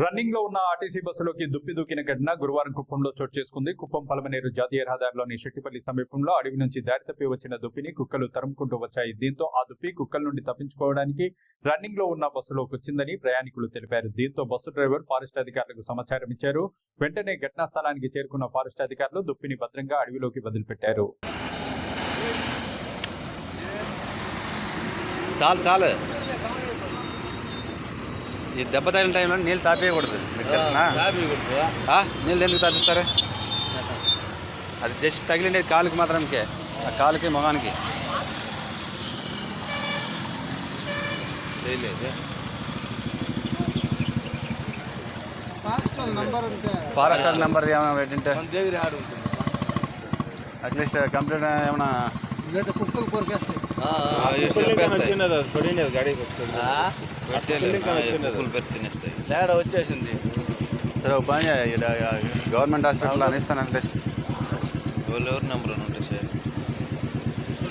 రన్నింగ్లో ఉన్న ఆర్టీసీ బస్సులోకి దుప్పి దూకిన ఘటన గురువారం కుప్పంలో చోటు చేసుకుంది. కుప్పం పలమనేరు జాతీయ రహదారిలోని శెట్టిపల్లి సమీపంలో అడవి నుంచి దారి తప్పి వచ్చిన దుప్పిని కుక్కలు తరుముకుంటూ వచ్చాయి. దీంతో ఆ దుప్పి కుక్కల నుండి తప్పించుకోవడానికి రన్నింగ్లో ఉన్న బస్సులోకి వచ్చిందని ప్రయాణికులు తెలిపారు. దీంతో బస్సు డ్రైవర్ ఫారెస్ట్ అధికారులకు సమాచారం ఇచ్చారు. వెంటనే ఘటనా స్థలానికి చేరుకున్న ఫారెస్ట్ అధికారులు దుప్పిని భద్రంగా అడవిలోకి వదిలిపెట్టారు. చాలు చాలు. ఈ దెబ్బ తగిలిన టైంలో నీళ్ళు తాపేయకూడదు మీకు తెలుసునా? ఆ? నీళ్ళు ఎందుకు తాపిస్తారు? అది జస్ట్ తగిలిండేది కాలుకి మాత్రంకే ఆ కాలుకి మొగానికి నంబర్ ఉంటే ఫారెస్ట్ నెంబర్ ఏమైనా పెట్టింటే? అట్లీస్ట్ కంప్లీట్ ఏమైనా లేదా కుక్కలు కొరికేస్తాయి. తేడా వచ్చేసింది? సరే ఒక పని గవర్నమెంట్ హాస్పిటల్ అని ఇస్తానంటే ఎవరు నెంబర్ ఉంటుంది సార్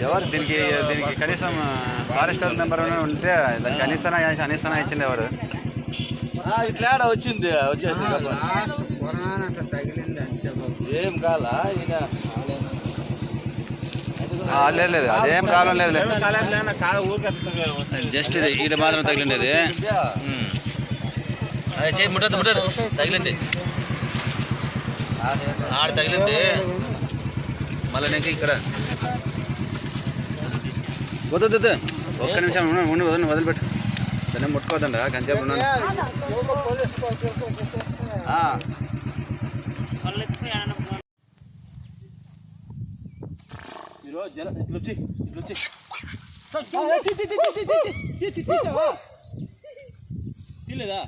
ఎవరు? దీనికి దీనికి కనీసం ఫారెస్ట్ నెంబర్ ఉంటే దానికి కనీసన అనిస్తానా ఇచ్చింది ఎవరు? తేడా వచ్చింది వచ్చేసింది. కొరాన అట్లా తగిలింది అంతే బాబు. ఏం కాలా ఆ, లేదు లేదు అదేం కాలం లేదు లేదు. జస్ట్ ఇది ఈడ మాత్రం తగిలిండేది. అదే చేయి ముట్టదు ముట్టదు తగిలింది. ఆడ తగిలింది. మళ్ళీ నేను ఇక్కడ. వద్దు వద్దు. ఒక్క నిమిషం ఉండు, ఉండు వదిలి వదిలిపెట్టు. దాన్ని ముట్టుకోవద్దండి కంచేపు ఉన్నాను. ఎవరో పోలీసు ఇట్లా వచ్చి ఇట్లా వచ్చి తీలేదా